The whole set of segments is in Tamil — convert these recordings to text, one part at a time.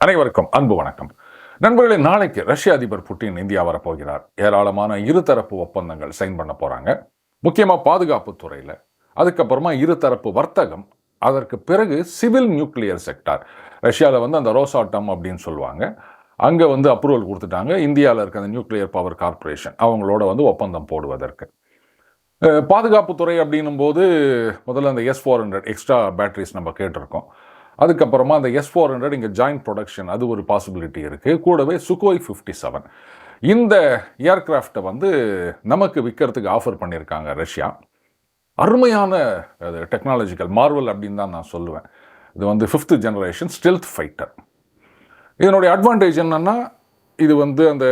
அனைவருக்கும் அன்பு வணக்கம். நண்பர்களே நாளைக்கு ரஷ்ய அதிபர் புட்டின் இந்தியா வரப்போகிறார். ஏராளமான இருதரப்பு ஒப்பந்தங்கள் சைன் பண்ண போறாங்க. முக்கியமாக பாதுகாப்பு துறையில. அதுக்கப்புறமா இருதரப்பு வர்த்தகம் அதற்கு பிறகு சிவில் நியூக்ளியர் செக்டார். ரஷ்யாவில் வந்து அந்த ரோசாட்டம் அப்படின்னு சொல்லுவாங்க. அங்கே வந்து அப்ரூவல் கொடுத்துட்டாங்க. இந்தியாவில் இருக்க அந்த நியூக்ளியர் பவர் கார்ப்பரேஷன் அவங்களோட வந்து ஒப்பந்தம் போடுவதற்கு. பாதுகாப்புத்துறை அப்படின்னும் போது முதல்ல அந்த S four hundred extra batteries நம்ம கேட்டிருக்கோம். அதுக்கப்புறமா அந்த எஸ் ஃபோர் ஹண்ட்ரட் இங்கே ஜாயிண்ட் ப்ரொடக்ஷன் அது ஒரு பாசிபிலிட்டி இருக்குது கூடவே சுகோய் ஃபிஃப்டி செவன் இந்த ஏர்க்ராஃப்டை வந்து நமக்கு விற்கிறதுக்கு ஆஃபர் பண்ணியிருக்காங்க ரஷ்யா. அருமையான அது டெக்னாலஜிக்கல் மார்வல் அப்படின்னு தான் நான் சொல்லுவேன். இது வந்து ஃபிஃப்த் ஜெனரேஷன் ஸ்டெல்த் ஃபைட்டர் இதனுடைய அட்வான்டேஜ் என்னென்னா இது வந்து அந்த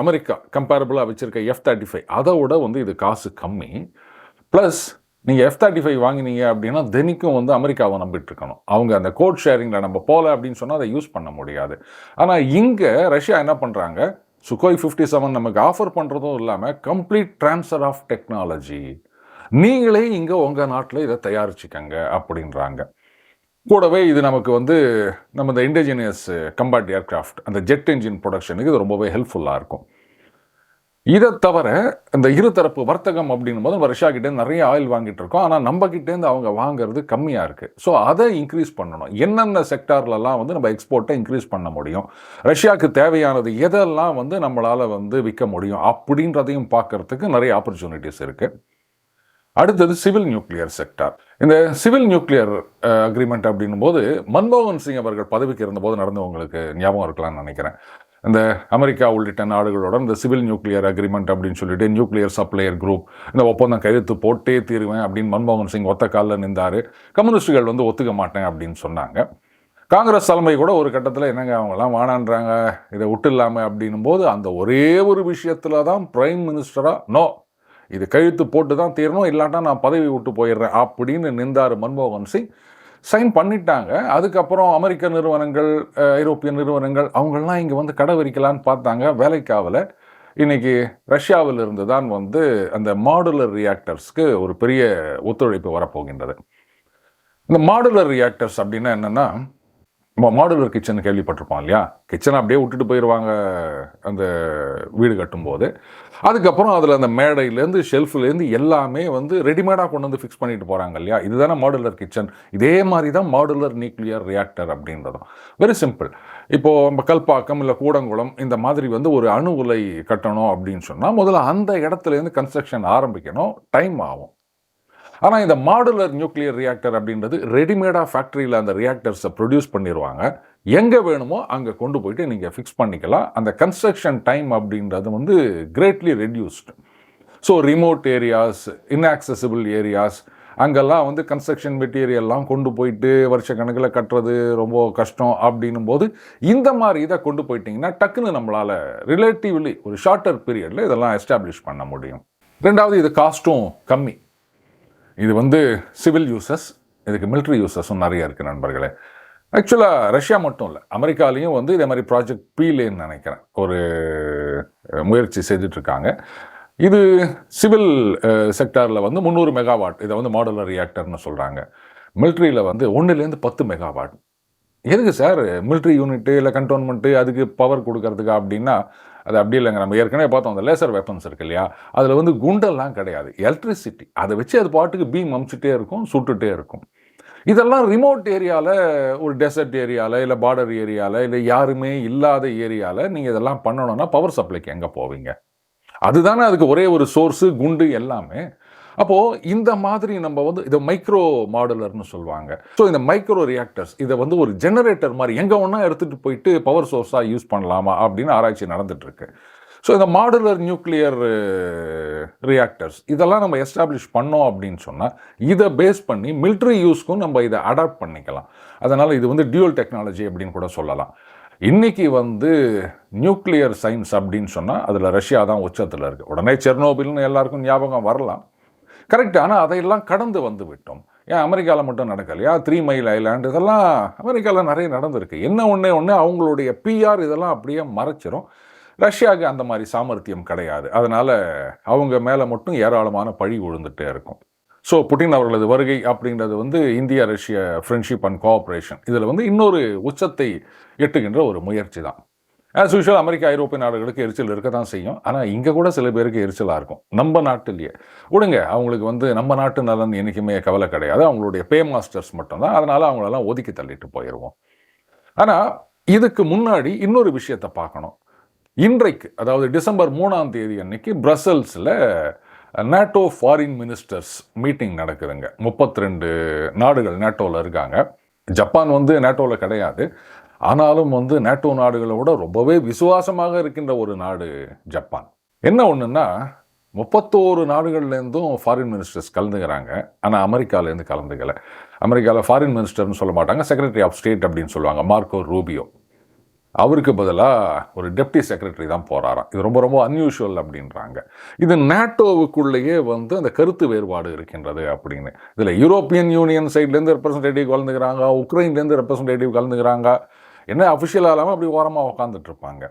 அமெரிக்கா கம்பேரபிளாக வச்சுருக்க எஃப் தேர்ட்டி ஃபைவ் அதை விட வந்து இது காசு கம்மி. ப்ளஸ் நீங்கள் எஃப் தேர்ட்டி ஃபைவ் வாங்கினீங்க அப்படின்னா தினிக்கும் வந்து அமெரிக்காவை நம்பிட்டு இருக்கணும். அவங்க அந்த கோட் ஷேரிங்கில் நம்ம போகல அப்படின்னு சொன்னால் அதை யூஸ் பண்ண முடியாது. ஆனால் இங்கே ரஷ்யா என்ன பண்ணுறாங்க சுகோய் ஃபிஃப்டி செவன் நமக்கு ஆஃபர் பண்ணுறதும் இல்லாமல் கம்ப்ளீட் ட்ரான்ஸ்ஃபர் ஆஃப் டெக்னாலஜி நீங்களே இங்கே உங்கள் நாட்டில் இதை தயாரிச்சுக்கங்க அப்படின்றாங்க. கூடவே இது நமக்கு வந்து நம்ம இந்த இண்டிஜினியஸ் கம்பாட் ஏர்க்ராஃப்ட் அந்த ஜெட் என்ஜின் ப்ரொடக்ஷனுக்கு இது ரொம்பவே ஹெல்ப்ஃபுல்லாக இருக்கும். இதை தவிர இந்த இருதரப்பு வர்த்தகம் அப்படின்னும் போது நம்ம ரஷ்யா கிட்டேருந்து நிறைய ஆயில் வாங்கிட்டு இருக்கோம். ஆனால் நம்மக்கிட்டேருந்து அவங்க வாங்குறது கம்மியாக இருக்குது ஸோ அதை இன்க்ரீஸ் பண்ணணும். என்னென்ன செக்டார்லலாம் வந்து நம்ம எக்ஸ்போர்ட்டை இன்க்ரீஸ் பண்ண முடியும்? ரஷ்யாவுக்கு தேவையானது எதெல்லாம் வந்து நம்மளால் வந்து விற்க முடியும்? அப்படின்றதையும் பார்க்கறதுக்கு நிறைய ஆப்பர்ச்சுனிட்டிஸ் இருக்குது அடுத்தது சிவில் நியூக்ளியர் செக்டார். இந்த சிவில் நியூக்ளியர் அக்ரிமெண்ட் அப்படின்னும் போது மன்மோகன் சிங் அவர்கள் பதவிக்கு இருந்தபோது நடந்து உங்களுக்கு ஞாபகம் இருக்கலாம்னு நினைக்கிறேன். இந்த அமெரிக்கா உள்ளிட்ட நாடுகளுடன் இந்த சிவில் நியூக்ளியர் அக்ரிமெண்ட் அப்படின்னு சொல்லிட்டு நியூக்ளியர் சப்ளையர் குரூப் இந்த ஒப்பந்தம் கையெழுத்து போட்டே தீருவேன் அப்படின்னு மன்மோகன் சிங் ஒத்த காலில் நின்றாரு. கம்யூனிஸ்டுகள் வந்து ஒத்துக்க மாட்டேன் அப்படின்னு சொன்னாங்க. காங்கிரஸ் தலைமை கூட ஒரு கட்டத்தில் என்னங்க அவங்கெல்லாம் வானான்றாங்க இதை விட்டு இல்லாமல் அப்படின்னும் போது அந்த ஒரே ஒரு விஷயத்தில் தான் பிரைம் மினிஸ்டராக நோ இது கழுத்து போட்டு தான் தீரணும் இல்லாட்டா நான் பதவி விட்டு போயிடுறேன் அப்படின்னு நின்றார் மன்மோகன் சிங். சைன் பண்ணிட்டாங்க. அதுக்கப்புறம் அமெரிக்க நிறுவனங்கள் ஐரோப்பிய நிறுவனங்கள் அவங்கெல்லாம் இங்கே வந்து கடை விரிக்கலான்னு பார்த்தாங்க. வேலைக்காவில். இன்றைக்கி ரஷ்யாவில் இருந்து தான் வந்து அந்த மாடுலர் ரியாக்டர்ஸ்க்கு ஒரு பெரிய ஒத்துழைப்பு வரப்போகின்றது. இந்த மாடுலர் ரியாக்டர்ஸ் அப்படின்னா என்னென்னா மாடுலர் கிச்சன் கேள்விப்பட்டிருப்போம் இல்லையா? கிச்சனை அப்படியே விட்டுட்டு போயிடுவாங்க அந்த வீடு கட்டும்போது. அதுக்கப்புறம் அதில் அந்த மேடையிலேருந்து ஷெல்ஃப்லேருந்து எல்லாமே வந்து ரெடிமேடாக கொண்டு வந்து ஃபிக்ஸ் பண்ணிட்டு போகிறாங்க இல்லையா? இதுதானே மாடுலர் கிச்சன் இதே மாதிரி தான் மாடுலர் நியூக்ளியர் ரியாக்டர் அப்படின்றதும். வெரி சிம்பிள் இப்போது நம்ம கல்பாக்கம் இல்லை கூடங்குளம் இந்த மாதிரி வந்து ஒரு அணு உலை கட்டணும் அப்படின்னு சொன்னால் முதல்ல அந்த இடத்துலேருந்து கன்ஸ்ட்ரக்ஷன் ஆரம்பிக்கணும். டைம் ஆகும். ஆனால் இந்த மாடுலர் நியூக்ளியர் ரியாக்டர் அப்படின்றது ரெடிமேடாக ஃபேக்ட்ரியில் அந்த ரியாக்டர்ஸை ப்ரொடியூஸ் பண்ணிடுவாங்க எங்கே வேணுமோ அங்கே கொண்டு போயிட்டு நீங்கள் ஃபிக்ஸ் பண்ணிக்கலாம். அந்த கன்ஸ்ட்ரக்ஷன் டைம் அப்படின்றது வந்து greatly reduced. So remote areas inaccessible areas அங்கெல்லாம் வந்து கன்ஸ்ட்ரக்ஷன் மெட்டீரியல்லாம் கொண்டு போயிட்டு வருஷ கணக்கில் கட்டுறது ரொம்ப கஷ்டம் அப்படின்னும் போது இந்த மாதிரி இதை கொண்டு போயிட்டிங்கன்னா டக்குன்னு நம்மளால் ரிலேட்டிவ்லி ஒரு ஷார்ட்டர் பீரியடில் இதெல்லாம் எஸ்டாப்ளிஷ் பண்ண முடியும். ரெண்டாவது இது காஸ்ட்டும் கம்மி. இது வந்து சிவில் யூசஸ் இதுக்கு மிலிட்ரி யூசஸும் நிறைய இருக்குது நண்பர்களே. ஆக்சுவலாக ரஷ்யா மட்டும் இல்லை அமெரிக்காலையும் வந்து இதே மாதிரி ப்ராஜெக்ட் பீலேன்னு நினைக்கிறேன். ஒரு முயற்சி செய்துட்ருக்காங்க. இது சிவில் செக்டாரில் வந்து முந்நூறு மெகாவாட் இதை வந்து மாடுலர் ரியாக்டர்னு சொல்கிறாங்க மிலிட்ரியில் வந்து ஒன்றுலேருந்து பத்து மெகாவாட் எதுக்கு சார் மிலிட்ரி யூனிட்டு இல்லை கண்டோன்மெண்ட்டு அதுக்கு பவர் கொடுக்கறதுக்கா அப்படின்னா அது அப்படி இல்லைங்க. நம்ம ஏற்கனவே பார்த்தோம் அந்த லேசர் வெப்பன்ஸ் இருக்கு இல்லையா? அதில் வந்து குண்டெல்லாம் கிடையாது. எலக்ட்ரிசிட்டி அதை வச்சு அது பாட்டுக்கு பீம் அமுச்சுட்டே இருக்கும் சுட்டுட்டே இருக்கும். இதெல்லாம் ரிமோட் ஏரியாவில் ஒரு டெசர்ட் ஏரியாவில் இல்லை பார்டர் ஏரியாவில் இல்லை யாருமே இல்லாத ஏரியாவில் நீங்கள் இதெல்லாம் பண்ணணும்னா பவர் சப்ளைக்கு எங்கே போவீங்க? அதுதானே அதுக்கு ஒரே ஒரு சோர்ஸு குண்டு எல்லாமே. அப்போது இந்த மாதிரி நம்ம வந்து இதை மைக்ரோ மாடுலர்னு சொல்லுவாங்க. ஸோ இந்த மைக்ரோ ரியாக்டர்ஸ் இதை வந்து ஒரு ஜெனரேட்டர் மாதிரி எங்கே ஒன்றா எடுத்துகிட்டு போயிட்டு பவர் சோர்ஸாக யூஸ் பண்ணலாமா அப்படின்னு ஆராய்ச்சி நடந்துகிட்ருக்கு ஸோ இந்த மாடுலர் நியூக்ளியர் ரியாக்டர்ஸ் இதெல்லாம் நம்ம எஸ்டாப்ளிஷ் பண்ணோம் அப்படின்னு சொன்னால் இதை பேஸ் பண்ணி military யூஸ்க்கும் நம்ம இதை அடாப்ட் பண்ணிக்கலாம். அதனால் இது வந்து டியூல் டெக்னாலஜி அப்படின்னு கூட சொல்லலாம். இன்றைக்கி வந்து நியூக்ளியர் சயின்ஸ் அப்படின்னு சொன்னால் அதில் ரஷ்யா தான் உச்சத்தில் இருக்குது உடனே செர்னோபில்னு எல்லாருக்கும் ஞாபகம் வரலாம். கரெக்ட் ஆனால் அதையெல்லாம் கடந்து வந்து விட்டோம். ஏன் அமெரிக்காவில் மட்டும் நடக்கலையா? த்ரீ மைல் ஐலாண்டு இதெல்லாம் அமெரிக்காவில் நிறைய நடந்திருக்கு. என்ன ஒன்றே ஒன்று அவங்களுடைய பிஆர் இதெல்லாம் அப்படியே மறைச்சிரும். ரஷ்யாவுக்கு அந்த மாதிரி சாமர்த்தியம் கிடையாது. அதனால் அவங்க மேலே மட்டும் ஏராளமான பழி விழுந்துகிட்டே இருக்கும். ஸோ புட்டின் அவர்களது வருகை அப்படின்றது வந்து இந்தியா ரஷ்ய ஃப்ரெண்ட்ஷிப் அண்ட் கோஆப்ரேஷன் இதில் வந்து இன்னொரு உச்சத்தை எட்டுகின்ற ஒரு முயற்சி தான். ஆஸ் யூஷுவல் அமெரிக்கா ஐரோப்பிய நாடுகளுக்கு எரிச்சல் இருக்க தான் செய்யும். ஆனால் இங்கே கூட சில பேருக்கு எரிச்சலாக இருக்கும். நம்ம நாட்டிலேயே. விடுங்க அவங்களுக்கு வந்து நம்ம நாட்டு நலன் என்றைக்குமே கவலை கிடையாது. அவங்களுடைய பே மாஸ்டர்ஸ் மட்டும்தான். அதனால் அவங்களெல்லாம் ஒதுக்கி தள்ளிட்டு போயிடுவோம் ஆனால் இதுக்கு முன்னாடி இன்னொரு விஷயத்தை பார்க்கணும். இன்றைக்கு அதாவது டிசம்பர் மூணாம் தேதி அன்னைக்கு பிரசல்ஸில் நேட்டோ ஃபாரின் மினிஸ்டர்ஸ் மீட்டிங் நடக்குதுங்க. முப்பத்தி ரெண்டு நாடுகள் நேட்டோவில் இருக்காங்க. ஜப்பான் வந்து நேட்டோவில் கிடையாது. ஆனாலும் வந்து நேட்டோ நாடுகளை விட ரொம்பவே விசுவாசமாக இருக்கின்ற ஒரு நாடு ஜப்பான். என்ன ஒன்றுன்னா முப்பத்தோரு நாடுகள்லேருந்தும் ஃபாரின் மினிஸ்டர்ஸ் கலந்துக்கிறாங்க. ஆனால் அமெரிக்காவிலேருந்து கலந்துக்கல. அமெரிக்காவில் ஃபாரின் மினிஸ்டர்னு சொல்ல மாட்டாங்க செக்ரட்டரி ஆஃப் ஸ்டேட் அப்படின்னு சொல்லுவாங்க மார்க்கோ ரூபியோ. அவருக்கு பதிலாக ஒரு டெப்டி செக்ரட்டரி தான் போகிறாராம் இது ரொம்ப ரொம்ப அன்யூஷுவல் அப்படின்றாங்க. இது நேட்டோவுக்குள்ளேயே வந்து அந்த கருத்து வேறுபாடு இருக்கின்றது அப்படின்னு. இதில் யூரோப்பியன் யூனியன் சைட்லேருந்து ரெப்ரசன்டேட்டிவ் கலந்துக்கிறாங்க உக்ரைன்லேருந்து ரெப்ரசன்டேட்டிவ் கலந்துக்கிறாங்க. என்ன அஃபிஷியலாக இல்லாமல் அப்படி ஓரமாக உட்காந்துட்டு இருப்பாங்க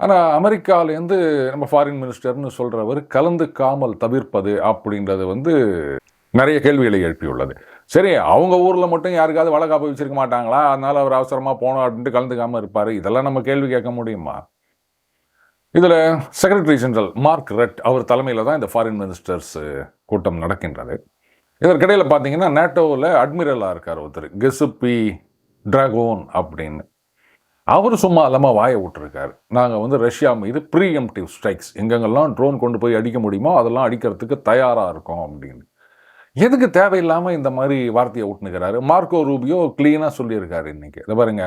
ஆனால் அமெரிக்காவிலேருந்து நம்ம ஃபாரின் மினிஸ்டர்னு சொல்கிறவர் கலந்துக்காமல் தவிர்ப்பது அப்படின்றது வந்து நிறைய கேள்விகளை எழுப்பியுள்ளது. சரி அவங்க ஊரில் மட்டும் யாருக்காவது வளகாப்பு வச்சிருக்க மாட்டாங்களா? அதனால் அவர் அவசரமாக போனோம் அப்படின்ட்டு கலந்துக்காமல் இருப்பார். இதெல்லாம் நம்ம கேள்வி கேட்க முடியுமா? இதில் செக்ரட்டரி ஜெனரல் மார்க் ரெட் அவர் தலைமையில் தான் இந்த ஃபாரின் மினிஸ்டர்ஸ் கூட்டம் நடக்கின்றது. இதற்கிடையில் பார்த்தீங்கன்னா நேட்டோவில் அட்மிரலாக இருக்கார் ஒருத்தர். கெசுப்பி ட்ராகோன் அப்படின்னு. அவர் சும்மா இல்லாமல் வாயை விட்டுருக்காரு. நாங்கள் வந்து ரஷ்யா மீது ப்ரீஎம்டிவ் ஸ்ட்ரைக்ஸ் எங்கெங்கெல்லாம் ட்ரோன் கொண்டு போய் அடிக்க முடியுமோ அதெல்லாம் அடிக்கிறதுக்கு தயாராக இருக்கோம் அப்படின்னு. எதுக்கு தேவையில்லாமல் இந்த மாதிரி வார்த்தையை விட்டுனுக்கிறாரு மார்க்கோ ரூபியோ க்ளீனாக சொல்லியிருக்காரு இன்றைக்கி இதை பாருங்க.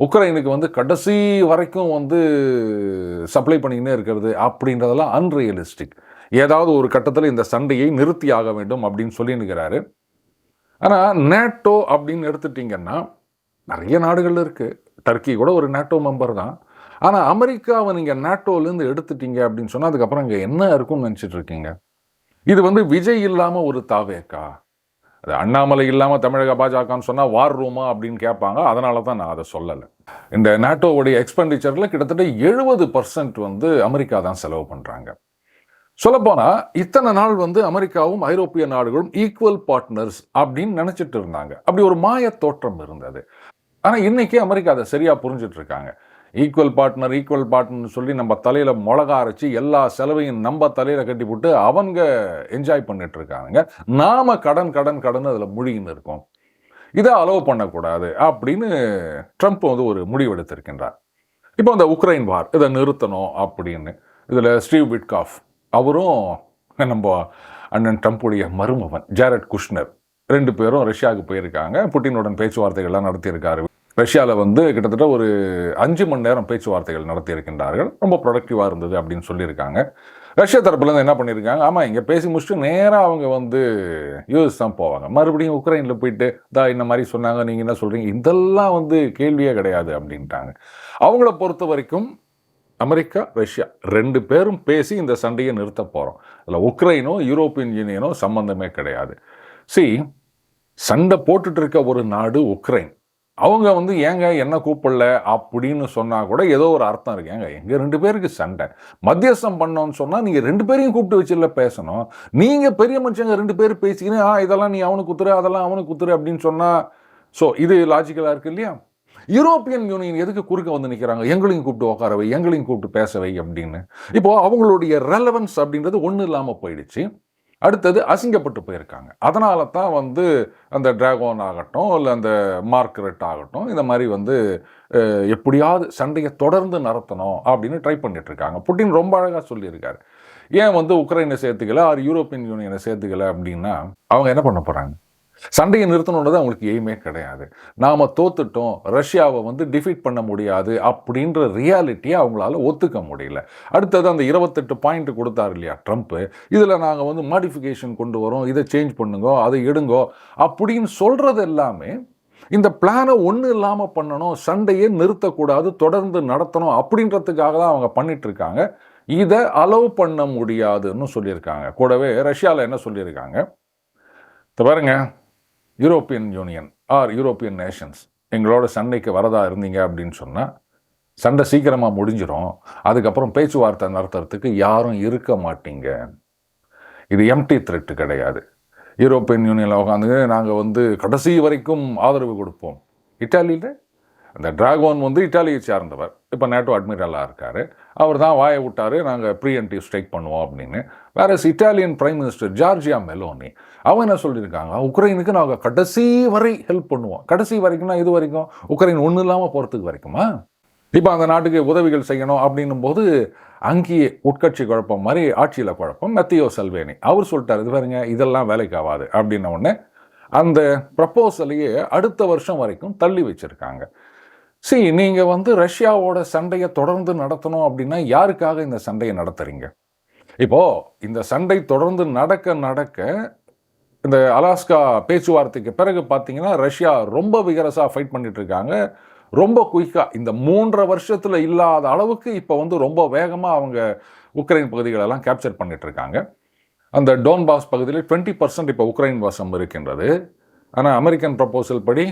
உக்ரைனுக்கு வந்து கடைசி வரைக்கும் வந்து சப்ளை பண்ணிக்கினே இருக்கிறது அப்படின்றதெல்லாம் அன்ரியலிஸ்டிக் ஏதாவது ஒரு கட்டத்தில் இந்த சண்டையை நிறுத்தி ஆக வேண்டும் அப்படின்னு சொல்லியிருக்கிறாரு ஆனால் நேட்டோ அப்படின்னு எடுத்துட்டிங்கன்னா நிறைய நாடுகள் இருக்குது டர்க்கி கூட ஒரு நேட்டோ மெம்பர் தான். ஆனால் அமெரிக்காவை நீங்கள் நேட்டோலேருந்து எடுத்துட்டீங்க அப்படின்னு சொன்னால் அதுக்கப்புறம் இங்கே என்ன இருக்கும்னு நினச்சிட்டு இருக்கீங்க? இது வந்து விஜய் இல்லாமல் ஒரு தாவேக்கா? அது அண்ணாமலை இல்லாமல் தமிழக பாஜகன்னு சொன்னால் வார் ரூமா அப்படின்னு கேட்பாங்க. அதனால தான் நான் அதை சொல்லலை. இந்த நேட்டோவுடைய எக்ஸ்பெண்டிச்சரில் கிட்டத்தட்ட எழுபது பர்சன்ட் வந்து அமெரிக்கா தான் செலவு பண்ணுறாங்க சொல்லப்போனால் இத்தனை நாள் வந்து அமெரிக்காவும் ஐரோப்பிய நாடுகளும் ஈக்குவல் பார்ட்னர்ஸ் அப்படின்னு நினச்சிட்டு இருந்தாங்க. அப்படி ஒரு மாய தோற்றம் இருந்தது. ஆனால் இன்றைக்கி அமெரிக்கா அதை சரியாக புரிஞ்சிட்டு இருக்காங்க ஈக்குவல் பார்ட்னர் ஈக்குவல் பார்ட்னர்னு சொல்லி நம்ம தலையில் மிளகா அரைச்சி எல்லா செலவையும் நம்ம தலையில் கட்டி போட்டு அவங்க என்ஜாய் பண்ணிட்டு இருக்காங்க நாம் கடன் கடன் கடன் அதில் முழுகின்னு இருக்கோம். இதை அலோவ் பண்ணக்கூடாது அப்படின்னு ட்ரம்ப் வந்து ஒரு முடிவெடுத்திருக்கின்றார். இப்போ அந்த உக்ரைன் வார் இதை நிறுத்தணும் அப்படின்னு. இதில் ஸ்டீவ் விட்காஃப் அவரும் நம்ம அண்ணன் ட்ரம்ப்புடைய மருமவன் ஜாரட் குஷ்னர் ரெண்டு பேரும் ரஷ்யாவுக்கு போயிருக்காங்க. புட்டினுடன் பேச்சுவார்த்தைகள்லாம் நடத்தியிருக்காரு. ரஷ்யாவில் வந்து கிட்டத்தட்ட ஒரு அஞ்சு மணி நேரம் பேச்சுவார்த்தைகள் நடத்தியிருக்கின்றார்கள். ரொம்ப ப்ரொடக்டிவாக இருந்தது அப்படின்னு சொல்லியிருக்காங்க. ரஷ்யா தரப்புலேருந்து என்ன பண்ணியிருக்காங்க? ஆமாம் இங்கே பேசி முடிச்சுட்டு நேராக அவங்க வந்து யூஎஸ் தான் போவாங்க. மறுபடியும் உக்ரைனில் போயிட்டு தா இந்த மாதிரி சொன்னாங்க நீங்கள் என்ன சொல்கிறீங்க இதெல்லாம் வந்து கேள்வியே கிடையாது அப்படின்ட்டாங்க. அவங்கள பொறுத்த வரைக்கும் அமெரிக்கா ரஷ்யா ரெண்டு பேரும் பேசி இந்த சண்டையை நிறுத்த போகிறோம் அதில் உக்ரைனோ யூரோப்பியன் யூனியனோ சம்மந்தமே கிடையாது. சி சண்டை போட்டுட்ருக்க ஒரு நாடு உக்ரைன். அவங்க வந்து ஏங்க என்ன கூப்பிடல? அப்படின்னு சொன்னால் கூட ஏதோ ஒரு அர்த்தம் இருக்கு. ஏங்க எங்கள் ரெண்டு பேருக்கு சண்டை. மத்தியஸ்தம் பண்ணோன்னு சொன்னால் நீங்கள் ரெண்டு பேரையும் கூப்பிட்டு வச்சுல பேசணும். நீங்கள் பெரிய மனுஷங்க ரெண்டு பேரும் பேசிக்கின்னு ஆ இதெல்லாம் நீ அவனுக்கு குத்துரு அதெல்லாம் அவனுக்கு குத்துரு அப்படின்னு சொன்னால் ஸோ இது லாஜிக்கலாக இருக்கு இல்லையா? யூரோப்பியன் யூனியன் எதுக்கு குறுக்க வந்து நிற்கிறாங்க எங்களையும் கூப்பிட்டு உட்காரவை எங்களையும் கூப்பிட்டு பேசவை அப்படின்னு. இப்போது அவங்களுடைய ரெலவன்ஸ் அப்படின்றது ஒன்றும் இல்லாமல் போயிடுச்சு. அடுத்தது அசிங்கப்பட்டு போயிருக்காங்க. அதனால தான் வந்து அந்த டிராகோன் ஆகட்டும் இல்லை அந்த மார்க்ரெட் ஆகட்டும் இந்த மாதிரி வந்து எப்படியாவது சண்டையை தொடர்ந்து நடத்தணும் அப்படின்னு ட்ரை பண்ணிட்டு இருக்காங்க புட்டின் ரொம்ப அழகாக சொல்லியிருக்காரு. ஏன் வந்து உக்ரைனை சேர்த்துக்கல ஆர் யூரோப்பியன் யூனியனை சேர்த்துக்கல அப்படின்னா அவங்க என்ன பண்ண போகிறாங்க சண்டையை நிறுத்தணுன்றது அவங்களுக்கு எய்மே கிடையாது. நாம் தோத்துட்டோம் ரஷ்யாவை வந்து டிஃபீட் பண்ண முடியாது அப்படின்ற ரியாலிட்டியை அவங்களால ஒத்துக்க முடியல. அடுத்தது அந்த இருபத்தெட்டு பாயிண்ட் கொடுத்தார் இல்லையா ட்ரம்ப்பு இதில் நாங்கள் வந்து மாடிஃபிகேஷன் கொண்டு வரோம் இதை சேஞ்ச் பண்ணுங்கோ அதை எடுங்கோ அப்படின்னு சொல்கிறது எல்லாமே இந்த பிளானை ஒன்றும் இல்லாமல் பண்ணணும் சண்டையே நிறுத்தக்கூடாது தொடர்ந்து நடத்தணும் அப்படின்றதுக்காக தான் அவங்க பண்ணிகிட்ருக்காங்க இதை அலோவ் பண்ண முடியாதுன்னு சொல்லியிருக்காங்க. கூடவே ரஷ்யாவில் என்ன சொல்லியிருக்காங்க? பாருங்கள் European Union or European nations எங்களோட சண்டைக்கு வரதா இருந்தீங்க அப்படின்னு சொன்னால் சண்டை சீக்கிரமாக முடிஞ்சிடும் அதுக்கப்புறம் பேச்சுவார்த்தை நடத்துறதுக்கு யாரும் இருக்க மாட்டீங்க. இது எம்டி த்ரெட்டு கிடையாது. யூரோப்பியன் யூனியனில் உட்காந்து நாங்கள் வந்து கடைசி வரைக்கும் ஆதரவு கொடுப்போம். இட்டாலியில்? அந்த டிராகோன் வந்து இட்டாலியை சார்ந்தவர். இப்போ நேட்டோ அட்மிரலாக இருக்கார். அவர் தான் வாயை விட்டார் நாங்கள் ப்ரீஎன்டிவ் ஸ்ட்ரைக் பண்ணுவோம் அப்படின்னு. வேற Italian prime minister Giorgia Meloni அவங்க என்ன சொல்லியிருக்காங்க உக்ரைனுக்கு நாங்கள் கடைசி வரை ஹெல்ப் பண்ணுவோம். கடைசி வரைக்கும்னா இது வரைக்கும்? உக்ரைன் ஒன்றும் இல்லாமல் போகிறதுக்கு வரைக்குமா? இப்போ அந்த நாட்டுக்கு உதவிகள் செய்யணும் அப்படின்னும் போது அங்கேயே உட்கட்சி குழப்பம் மாதிரி ஆட்சியில் குழப்பம். மெத்தியோ செல்வேனி அவர் சொல்லிட்டார் இது பாருங்க இதெல்லாம் வேலைக்கு ஆகாது. அப்படின்ன உடனே அந்த ப்ரப்போசலையே அடுத்த வருஷம் வரைக்கும் தள்ளி வச்சுருக்காங்க. சி நீங்கள் வந்து ரஷ்யாவோட சண்டையை தொடர்ந்து நடத்தணும் அப்படின்னா யாருக்காக இந்த சண்டையை நடத்துறீங்க? இப்போ இந்த சண்டை தொடர்ந்து நடக்க நடக்க இந்த அலாஸ்கா பேச்சுவார்த்தைக்கு பிறகு பார்த்தீங்கன்னா ரஷ்யா ரொம்ப விகரஸாக ஃபைட் பண்ணிட்டு இருக்காங்க ரொம்ப குயிக்காக இந்த மூன்றரை வருஷத்தில் இல்லாத அளவுக்கு இப்போ வந்து ரொம்ப வேகமாக அவங்க உக்ரைன் பகுதிகளெல்லாம் கேப்சர் பண்ணிட்டு இருக்காங்க அந்த டோன்பாஸ் பகுதியில் டுவெண்ட்டி பர்சன்ட் இப்போ உக்ரைன் வசம் இருக்கின்றது. ஆனால் அமெரிக்கன் ப்ரப்போசல் படி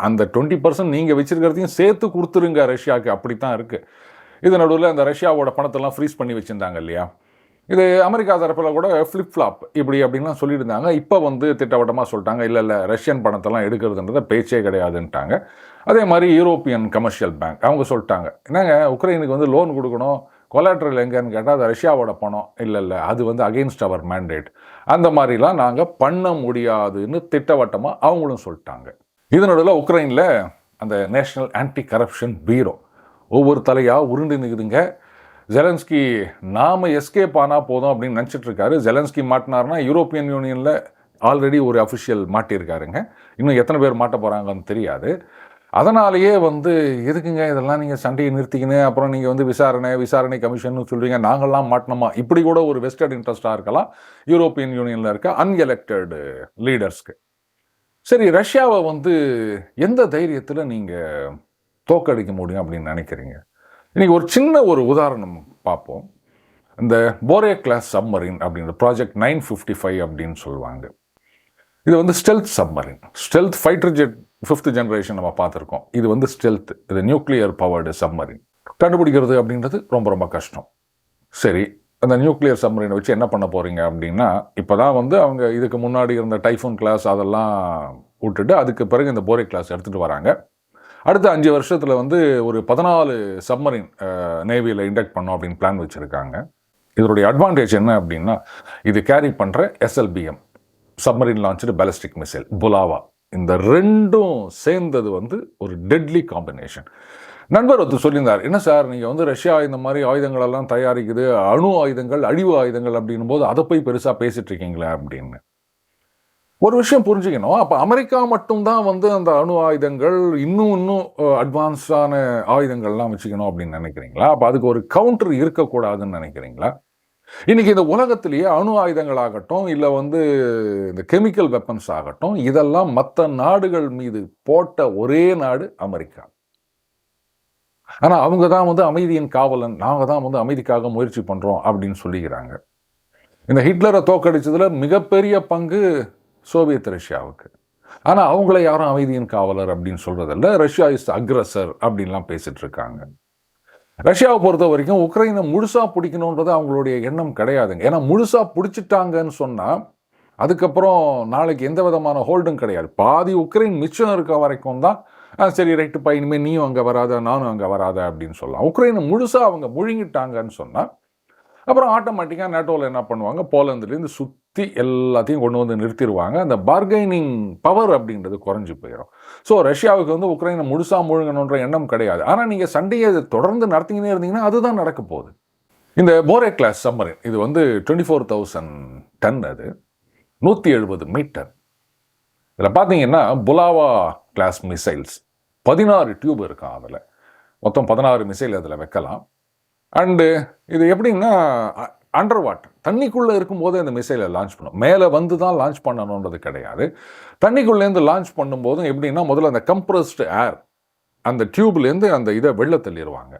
அந்த டுவெண்ட்டி பர்சன்ட் நீங்கள் வச்சுருக்கிறதையும் சேர்த்து கொடுத்துருங்க ரஷ்யாவுக்கு. அப்படி தான் இருக்குது இது நடுவில் அந்த ரஷ்யாவோட பணத்தெல்லாம் ஃப்ரீஸ் பண்ணி வச்சுருந்தாங்க இல்லையா? இது அமெரிக்கா தரப்பில் கூட ஃப்ளிப் ஃப்ளாப் இப்படி அப்படின்லாம் சொல்லியிருந்தாங்க. இப்போ வந்து திட்டவட்டமாக சொல்லிட்டாங்க. இல்லை இல்லை ரஷ்யன் பணத்தெல்லாம் எடுக்கிறதுன்றத பேச்சே கிடையாதுன்ட்டாங்க. அதே மாதிரி யூரோப்பியன் கமர்ஷியல் பேங்க் அவங்க சொல்லிட்டாங்க. என்னங்க உக்ரைனுக்கு வந்து லோன் கொடுக்கணும். கொலாட்ரல் எங்கேன்னு கேட்டால் அது ரஷ்யாவோட பணம். இல்லை இல்லை அது வந்து அகெயின்ஸ்ட் அவர் மேண்டேட் அந்த மாதிரிலாம் நாங்கள் பண்ண முடியாதுன்னு திட்டவட்டமாக அவங்களும் சொல்லிட்டாங்க. இதனோட உக்ரைனில் அந்த நேஷ்னல் ஆன்டி கரப்ஷன் பீரோ ஒவ்வொரு தலையாக உருண்டு நிற்குதுங்க ஜெலன்ஸ்கி நாம் எஸ்கேப் ஆனால் போதும் அப்படின்னு நினச்சிட்டு இருக்காரு ஜெலன்ஸ்கி மாட்டினார்னா யூரோப்பியன் யூனியனில் ஆல்ரெடி ஒரு அஃபிஷியல் மாட்டியிருக்காருங்க. இன்னும் எத்தனை பேர் மாட்ட போகிறாங்கன்னு தெரியாது. அதனாலேயே வந்து எதுக்குங்க இதெல்லாம் நீங்கள் சண்டையை நிறுத்திக்கின்னு அப்புறம் நீங்கள் வந்து விசாரணை விசாரணை கமிஷன் சொல்கிறீங்க நாங்கள்லாம் மாட்டினோமா இப்படி கூட ஒரு வெஸ்டர்ட் இன்ட்ரெஸ்ட்டாக இருக்கலாம். யூரோப்பியன் யூனியனில் இருக்க அன்எலெக்டட் லீடர்ஸ்க்கு சரி ரஷ்யாவை வந்து எந்த தைரியத்தில் நீங்கள் தோக்கடிக்க முடியும் அப்படின்னு நினைக்கிறீங்க? இன்றைக்கி ஒரு சின்ன ஒரு உதாரணம் பார்ப்போம். இந்த போரே கிளாஸ் சப்மரின் அப்படின்ற ப்ராஜெக்ட் நைன் ஃபிஃப்டி ஃபைவ் அப்படின்னு சொல்லுவாங்க. இது வந்து stealth submarine stealth fighter jet fifth generation நம்ம பார்த்துருக்கோம். இது வந்து ஸ்டெல்த் இது நியூக்ளியர் பவர்டு சப்மரின் கண்டுபிடிக்கிறது அப்படின்றது ரொம்ப ரொம்ப கஷ்டம். சரி அந்த நியூக்ளியர் சப்மரினை வச்சு என்ன பண்ண போகிறீங்க அப்படின்னா இப்போ தான் வந்து அவங்க இதுக்கு முன்னாடி இருந்த டைஃபோன் கிளாஸ் அதெல்லாம் விட்டுட்டு அதுக்கு பிறகு இந்த போரே கிளாஸ் எடுத்துகிட்டு வராங்க. அடுத்த அஞ்சு வருஷத்தில் வந்து ஒரு பதினாலு சப்மரின் நேவியில் இண்டக்ட் பண்ணோம் அப்படின்னு பிளான் வச்சுருக்காங்க. இதனுடைய அட்வான்டேஜ் என்ன அப்படின்னா இது கேரி பண்ணுற SLBM submarine launch ballistic missile Bulava. இந்த ரெண்டும் சேர்ந்தது வந்து ஒரு டெட்லி காம்பினேஷன். நண்பர் ஒருத்தர் சொல்லியிருந்தார் என்ன சார் நீங்கள் வந்து ரஷ்யா இந்த மாதிரி ஆயுதங்கள் எல்லாம் தயாரிக்குது அணு ஆயுதங்கள் அழிவு ஆயுதங்கள் அப்படின்னும் போது அதை போய் பெருசாக பேசிகிட்டு இருக்கீங்களே அப்படின்னு. ஒரு விஷயம் புரிஞ்சுக்கணும். அப்போ அமெரிக்கா மட்டும்தான் வந்து அந்த அணு ஆயுதங்கள் இன்னும் இன்னும் அட்வான்ஸான ஆயுதங்கள்லாம் வச்சுக்கணும் அப்படின்னு நினைக்கிறீங்களா? அப்போ அதுக்கு ஒரு கவுண்டர் இருக்கக்கூடாதுன்னு நினைக்கிறீங்களா? இன்னைக்கு இந்த உலகத்திலேயே அணு ஆயுதங்களாகட்டும் இல்லை வந்து இந்த கெமிக்கல் வெப்பன்ஸ் ஆகட்டும் இதெல்லாம் மற்ற நாடுகள் மீது போட்ட ஒரே நாடு அமெரிக்கா. ஆனால் அவங்க தான் வந்து அமைதியின் காவலன். நாங்கள் தான் வந்து அமைதிக்காக முயற்சி பண்ணுறோம் அப்படின்னு சொல்லிக்கிறாங்க. இந்த ஹிட்லரை தோக்கடிச்சதில் மிகப்பெரிய பங்கு சோவியத் ரஷ்யாவுக்கு. ஆனால் அவங்கள யாரும் அமைதியின் காவலர் அப்படின்னு சொல்கிறதில்ல ரஷ்யா இஸ் அக்ரஸர் அப்படின்லாம் பேசிகிட்டு இருக்காங்க. ரஷ்யாவை பொறுத்த வரைக்கும் உக்ரைனை முழுசாக பிடிக்கணுன்றது அவங்களுடைய எண்ணம் கிடையாதுங்க. ஏன்னா முழுசாக பிடிச்சிட்டாங்கன்னு சொன்னால் அதுக்கப்புறம் நாளைக்கு எந்த விதமான ஹோல்டும் கிடையாது. பாதி உக்ரைன் மிச்சம் இருக்க வரைக்கும் தான் சரி ரைட்டு பையனுமே நீயும் அங்கே வராத நானும் அங்கே வராத அப்படின்னு சொல்லலாம். உக்ரைனை முழுசாக அவங்க முழுங்கிட்டாங்கன்னு சொன்னால் அப்புறம் ஆட்டோமேட்டிக்காக நேட்டோவில் என்ன பண்ணுவாங்க? போலந்துலேருந்து சுற்றி எல்லாத்தையும் கொண்டு வந்து நிறுத்திடுவாங்க அந்த பார்கெனிங் பவர் அப்படின்றது குறைஞ்சி போயிடும் ஸோ ரஷ்யாவுக்கு வந்து உக்ரைனை முழுசாக முழுங்கணுன்ற எண்ணம் கிடையாது. ஆனால் நீங்கள் சண்டையை தொடர்ந்து நடத்திக்கினே இருந்தீங்கன்னா அதுதான் நடக்க போகுது. இந்த போரே கிளாஸ் சம்மரின் இது வந்து டுவெண்ட்டி ஃபோர் தௌசண்ட் டன் அது. நூற்றி எழுபது மீட்டர் இதில் பார்த்தீங்கன்னா புலாவா கிளாஸ் மிசைல்ஸ் பதினாறு டியூப் இருக்கான் அதில். மொத்தம் பதினாறு மிசைல் அதில் வைக்கலாம். அண்டு இது எப்படின்னா அண்டர் வாட்டர் தண்ணிக்குள்ளே இருக்கும்போது அந்த மிசைலை லான்ச் பண்ணும். மேலே வந்து தான் லான்ச் பண்ணணுன்றது கிடையாது. தண்ணிக்குள்ளேருந்து லான்ச் பண்ணும்போதும் எப்படின்னா முதல்ல அந்த கம்ப்ரஸ்டு ஏர் அந்த டியூப்லேருந்து அந்த இதை வெளில தள்ளிடுவாங்க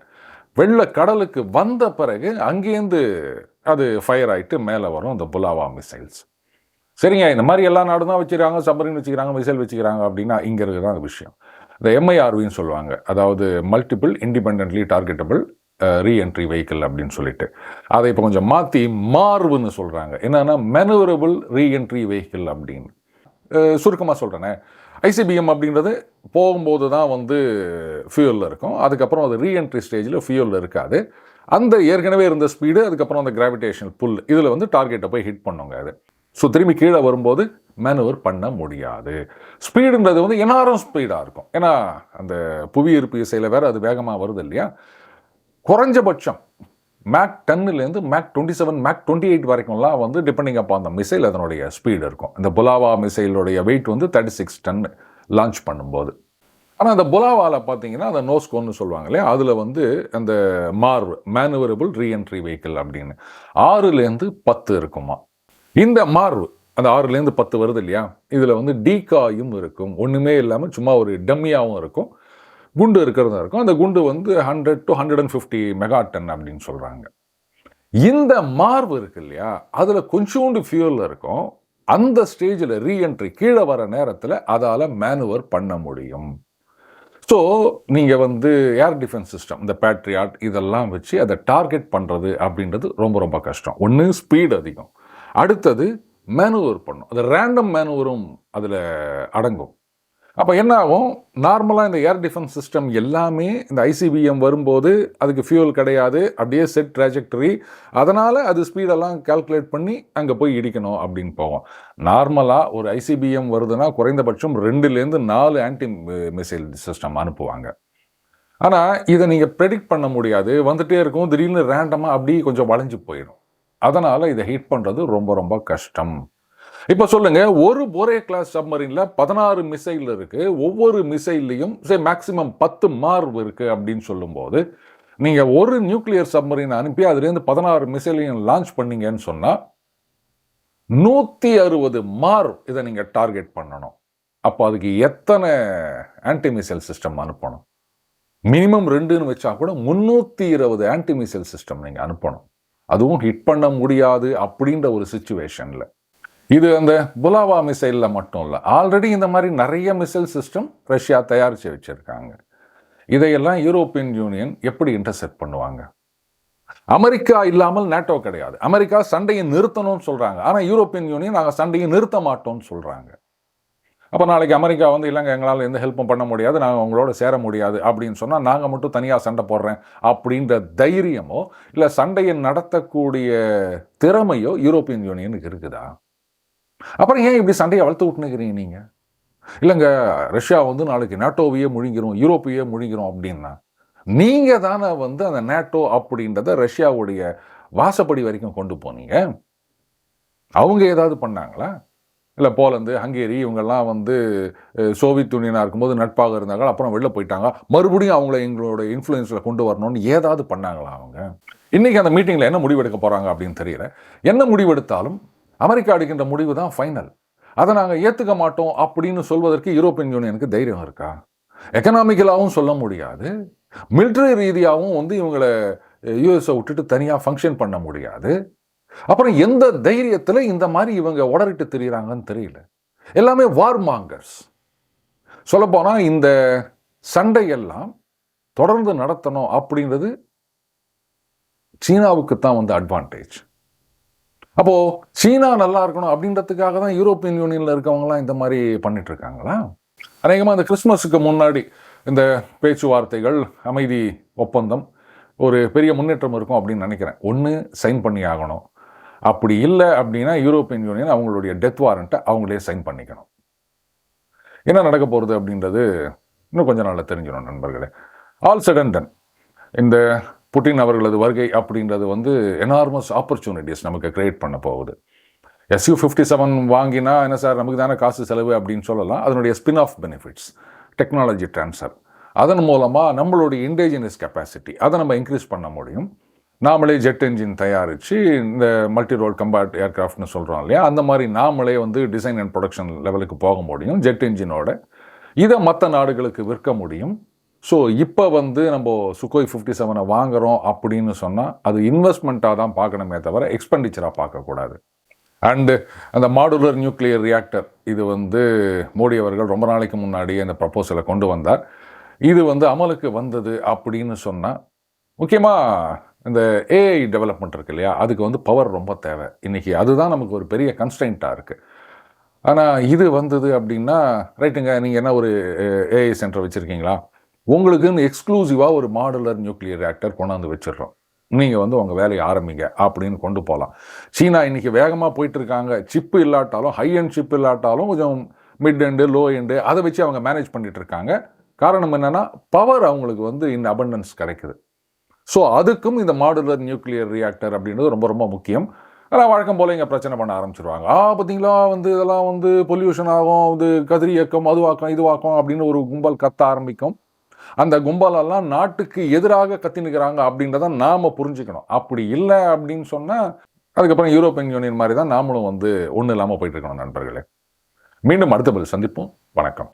வெள்ள கடலுக்கு வந்த பிறகு அங்கேருந்து அது ஃபயர் ஆகிட்டு மேலே வரும் அந்த புலாவா மிசைல்ஸ் சரிங்க இந்த மாதிரி எல்லா நாடும் தான் வச்சுக்கிறாங்க சப்மரின் வச்சுக்கிறாங்க மிசைல் வச்சுக்கிறாங்க அப்படின்னா இங்கே இருக்கிறதான் தான் விஷயம். இந்த எம்ஐஆர்வின்னு சொல்லுவாங்க. அதாவது multiple independently targetable reentry vehicle அப்படின்னு சொல்லிட்டு. அதை இப்போ கொஞ்சம் மாற்றி மார்வுன்னு சொல்கிறாங்க என்னென்னா மெனுவரபிள் ரீஎன்ட்ரி வெஹிக்கிள் அப்படின்னு. சுருக்கமாக சொல்கிறேனே ஐசிபிஎம் அப்படின்றது போகும்போது தான் வந்து ஃபியூலில் இருக்கும். அதுக்கப்புறம் அது ரீஎன்ட்ரி ஸ்டேஜில் ஃபியூலில் இருக்காது. அந்த ஏற்கனவே இருந்த ஸ்பீடு அதுக்கப்புறம் அந்த கிராவிடேஷனல் புல் இதில் வந்து டார்கெட்டை போய் ஹிட் பண்ணுங்க அது. ஸோ திரும்பி கீழே வரும்போது மேனுவர் பண்ண முடியாது. ஸ்பீடுன்றது வந்து எந்நேரம் ஸ்பீடாக இருக்கும். ஏன்னா அந்த புவி இசையில் வேறு அது வேகமாக வருது இல்லையா? குறைஞ்சபட்சம் Mach டென்னுலேருந்து Mach twenty seven Mach twenty eight வரைக்கும்லாம் வந்து டிபெண்டிங் அப்போ அந்த மிசைல் அதனுடைய ஸ்பீடு இருக்கும். இந்த புலாவா மிசைலுடைய வெயிட் வந்து தேர்ட்டி சிக்ஸ் டன் லான்ச் பண்ணும்போது. ஆனால் அந்த புலாவாவில் பார்த்தீங்கன்னா அந்த நோஸ்கோன்னு சொல்லுவாங்க இல்லையா? அதில் வந்து அந்த மார்வ் மேனுவரபிள் ரீஎன்ட்ரி வெஹிக்கிள் அப்படின்னு. ஆறுலேருந்து பத்து இருக்குமா? இந்த மார்வ் அந்த ஆறுலேருந்து பத்து வருது இல்லையா? இதில் வந்து டீகாயும் இருக்கும். ஒன்றுமே இல்லாமல் சும்மா ஒரு டம்மியாகவும் இருக்கும். குண்டு இருக்கிறதா இருக்கும். அந்த குண்டு வந்து hundred to hundred and fifty megaton அப்படின்னு சொல்கிறாங்க இந்த மார்பு இருக்கு இல்லையா? அதில் கொஞ்சோண்டு ஃபியூல் இருக்கும். அந்த ஸ்டேஜில் ரீஎன்ட்ரி கீழே வர நேரத்தில் அதால் மேனுவர் பண்ண முடியும். ஸோ நீங்கள் வந்து ஏர் டிஃபென்ஸ் சிஸ்டம் இந்த பேட்ரியாட் இதெல்லாம் வச்சு அதை டார்கெட் பண்ணுறது அப்படின்றது ரொம்ப ரொம்ப கஷ்டம். ஒன்று ஸ்பீடு அதிகம். அடுத்தது மேனுவர் பண்ணும். அது ரேண்டம் மேனுவரும் அதில் அடங்கும். அப்போ என்ன ஆகும் நார்மலாக இந்த ஏர் டிஃபென்ஸ் சிஸ்டம் எல்லாமே இந்த ஐசிபிஎம் வரும்போது அதுக்கு ஃபியூல் கிடையாது. அப்படியே செட் ட்ராஜெக்டரி அதனால் அது ஸ்பீடெல்லாம் கால்குலேட் பண்ணி அங்கே போய் இடிக்கணும் அப்படின்னு போவோம் நார்மலாக ஒரு ஐசிபிஎம் வருதுன்னா குறைந்தபட்சம் ரெண்டுலேருந்து நாலு ஆன்டி மிசைல் சிஸ்டம் அனுப்புவாங்க. ஆனால் இதை நீங்கள் ப்ரெடிக்ட் பண்ண முடியாது. வந்துகிட்டே இருக்கும். திடீர்னு ரேண்டமாக அப்படியே கொஞ்சம் வளைஞ்சு போயிடும். அதனால் இதை ஹீட் பண்ணுறது ரொம்ப ரொம்ப கஷ்டம். இப்போ சொல்லுங்க ஒரு ஒரே கிளாஸ் சப்மரீனில் பதினாறு மிசைல் இருக்கு. ஒவ்வொரு மிசைல்லையும் சே மேக்சிமம் பத்து மார்வ் இருக்கு அப்படின்னு சொல்லும்போது நீங்கள் ஒரு நியூக்ளியர் சப்மரீன் அனுப்பி அதுலேருந்து பதினாறு மிசைலையும் லான்ச் பண்ணீங்கன்னு சொன்னால் நூற்றி அறுபது மார்வ் இதை நீங்கள் டார்கெட் பண்ணணும். அப்போ அதுக்கு எத்தனை ஆன்டி மிசைல் சிஸ்டம் அனுப்பணும்? மினிமம் ரெண்டுன்னு வச்சா கூட முந்நூற்றி இருபது ஆன்டி மிசைல் சிஸ்டம் நீங்கள் அனுப்பணும். அதுவும் ஹிட் பண்ண முடியாது அப்படின்ற ஒரு சுச்சுவேஷனில் இது அந்த புலாவா மிசைலில் மட்டும் இல்லை. ஆல்ரெடி இந்த மாதிரி நிறைய மிசைல் சிஸ்டம் ரஷ்யா தயாரித்து வச்சுருக்காங்க. இதையெல்லாம் யூரோப்பியன் யூனியன் எப்படி இன்டர்செப்ட் பண்ணுவாங்க? அமெரிக்கா இல்லாமல் நேட்டோ கிடையாது. அமெரிக்கா சண்டையை நிறுத்தணும்னு சொல்கிறாங்க ஆனால் யூரோப்பியன் யூனியன் நாங்கள் சண்டையை நிறுத்த மாட்டோம்னு சொல்கிறாங்க அப்போ நாளைக்கு அமெரிக்கா வந்து இல்லைங்க எங்களால் எந்த ஹெல்ப்பும் பண்ண முடியாது. நாங்கள் உங்களோட சேர முடியாது. அப்படின்னு சொன்னால் நாங்கள் மட்டும் தனியாக சண்டை போடுறேன். அப்படின்ற தைரியமோ இல்லை சண்டையை நடத்தக்கூடிய திறமையோ யூரோப்பியன் யூனியனுக்கு இருக்குதா? அப்புறம் ஏன் இப்படி சண்டையை வளர்த்து விட்டுனுக்கிறீங்க நீங்கள் இல்லைங்க ரஷ்யா வந்து நாளைக்கு நேட்டோவையே முழுங்கிரும் யூரோப்பையே முழுங்கிரும் அப்படின்னா நீங்கள் தானே வந்து அந்த நேட்டோ அப்படின்றத ரஷ்யாவுடைய வாசப்படி வரைக்கும் கொண்டு போனீங்க? அவங்க ஏதாவது பண்ணாங்களா? இல்லை போலந்து ஹங்கேரி இவங்கெல்லாம் வந்து சோவியத் யூனியனாக இருக்கும்போது நட்பாக இருந்தாங்க அப்புறம் வெளில போயிட்டாங்க. மறுபடியும் அவங்கள எங்களோட இன்ஃப்ளூயன்ஸில் கொண்டு வரணும்னு ஏதாவது பண்ணாங்களா அவங்க? இன்றைக்கி அந்த மீட்டிங்கில் என்ன முடிவெடுக்க போகிறாங்க அப்படின்னு தெரியல. என்ன முடிவெடுத்தாலும் அமெரிக்கா எடுக்கின்ற முடிவு தான் ஃபைனல் அதை நாங்கள் ஏற்றுக்க மாட்டோம் அப்படின்னு சொல்வதற்கு யூரோப்பியன் யூனியனுக்கு தைரியம் இருக்கா? எக்கனாமிக்கலாகவும் சொல்ல முடியாது. மிலிட்ரி ரீதியாகவும் வந்து இவங்களை யூஎஸ்ஐ விட்டுட்டு தனியாக ஃபங்க்ஷன் பண்ண முடியாது. அப்புறம் எந்த தைரியத்தில் இந்த மாதிரி இவங்க உடறிட்டு தெரியுறாங்கன்னு தெரியல. எல்லாமே வார் மாங்கர்ஸ் சொல்லப்போனால் இந்த சண்டையெல்லாம் தொடர்ந்து நடத்தணும் அப்படின்றது சீனாவுக்கு தான் வந்து அட்வான்டேஜ் அப்போது சீனா நல்லா இருக்கணும் அப்படின்றதுக்காக தான் யூரோப்பியன் யூனியனில் இருக்கவங்களாம் இந்த மாதிரி பண்ணிட்டு இருக்காங்களா? அநேகமாக இந்த கிறிஸ்மஸுக்கு முன்னாடி இந்த பேச்சுவார்த்தைகள் அமைதி ஒப்பந்தம் ஒரு பெரிய முன்னேற்றம் இருக்கும் அப்படின்னு நினைக்கிறேன். ஒன்று சைன் பண்ணி ஆகணும். அப்படி இல்லை அப்படின்னா யூரோப்பியன் யூனியன் அவங்களுடைய டெத் வாரண்ட்டை அவங்களே சைன் பண்ணிக்கணும். என்ன நடக்க போகிறது அப்படின்றது இன்னும் கொஞ்ச நாளில் தெரிஞ்சிடும் நண்பர்களே. ஆல் சடன் தென் இந்த புட்டின் அவர்களது வருகை அப்படின்றது வந்து எனார்மஸ் ஆப்பர்ச்சுனிட்டிஸ் நமக்கு கிரியேட் பண்ண போகுது. எஸ்யூ ஃபிஃப்டி செவன் வாங்கினா என்ன சார் நமக்கு தானே காசு செலவு அப்படின்னு சொல்லலாம். அதனுடைய spin off benefits technology transfer அதன் மூலமாக நம்மளுடைய இண்டேஜினஸ் கெப்பாசிட்டி அதை நம்ம இன்க்ரீஸ் பண்ண முடியும். நாமளே ஜெட் என்ஜின் தயாரித்து இந்த மல்டி ரோல் கம்பேர்ட் ஏர்க்ராஃப்ட்னு சொல்கிறோம் இல்லையா? அந்த மாதிரி நாமளே வந்து டிசைன் அண்ட் ப்ரொடக்ஷன் லெவலுக்கு போக முடியும் ஜெட் என்ஜினோட இதை மற்ற நாடுகளுக்கு விற்க முடியும். ஸோ இப்போ வந்து நம்ம சுக்கோய் ஃபிஃப்டி செவனை வாங்குகிறோம் அப்படின்னு சொன்னால் அது இன்வெஸ்ட்மெண்ட்டாக தான் பார்க்கணுமே தவிர எக்ஸ்பெண்டிச்சராக பார்க்கக்கூடாது. அண்டு அந்த மாடுலர் நியூக்ளியர் ரியாக்டர் இது வந்து மோடி அவர்கள் ரொம்ப நாளைக்கு முன்னாடி அந்த ப்ரப்போசலை கொண்டு வந்தார். இது வந்து அமலுக்கு வந்தது அப்படின்னு சொன்னால் முக்கியமாக இந்த ஏஐ டெவலப்மெண்ட் இருக்கு இல்லையா அதுக்கு வந்து பவர் ரொம்ப தேவை. இன்றைக்கி அதுதான் நமக்கு ஒரு பெரிய கன்ஸ்டன்ட்டாக இருக்குது ஆனால் இது வந்தது அப்படின்னா ரைட்டுங்க நீங்கள் என்ன ஒரு ஏஐ சென்டர் வச்சுருக்கீங்களா? உங்களுக்குன்னு எக்ஸ்க்ளூசிவாக ஒரு மாடுலர் நியூக்ளியர் ரியாக்டர் கொண்டாந்து வச்சிடுறோம். நீங்கள் வந்து உங்கள் வேலையை ஆரம்பிங்க அப்படின்னு கொண்டு போகலாம் சீனா இன்றைக்கி வேகமாக போயிட்டுருக்காங்க. சிப்பு இல்லாட்டாலும் ஹை அண்ட் சிப் இல்லாட்டாலும் கொஞ்சம் மிட் எண்டு லோ எண்டு அதை வச்சு அவங்க மேனேஜ் பண்ணிகிட்டு இருக்காங்க காரணம் என்னென்னா பவர் அவங்களுக்கு வந்து இந்த அபண்டன்ஸ் கிடைக்குது. ஸோ அதுக்கும் இந்த மாடுலர் நியூக்ளியர் ரியாக்டர் அப்படின்றது ரொம்ப ரொம்ப முக்கியம். ஆனால் வழக்கம் போல் இங்கே பிரச்சனை பண்ண ஆரம்பிச்சிருவாங்க. ஆ பார்த்தீங்களா வந்து இதெல்லாம் வந்து பொல்யூஷன் ஆகும் இது கதிரி இயக்கம் அதுவாக்கம் இதுவாக்கம் அப்படின்னு ஒரு கும்பல் கத்த ஆரம்பிக்கும். அந்த கும்பலெல்லாம் நாட்டுக்கு எதிராக கத்தினுக்கிறாங்க அப்படின்றத நாம் புரிஞ்சுக்கணும். அப்படி இல்லை அப்படின்னு சொன்னால் அதுக்கப்புறம் யூரோப்பியன் யூனியன் மாதிரி தான் நாமளும் வந்து ஒன்றும் இல்லாமல் போயிட்டு இருக்கணும் நண்பர்களே. மீண்டும் அடுத்த பதில் சந்திப்போம். வணக்கம்.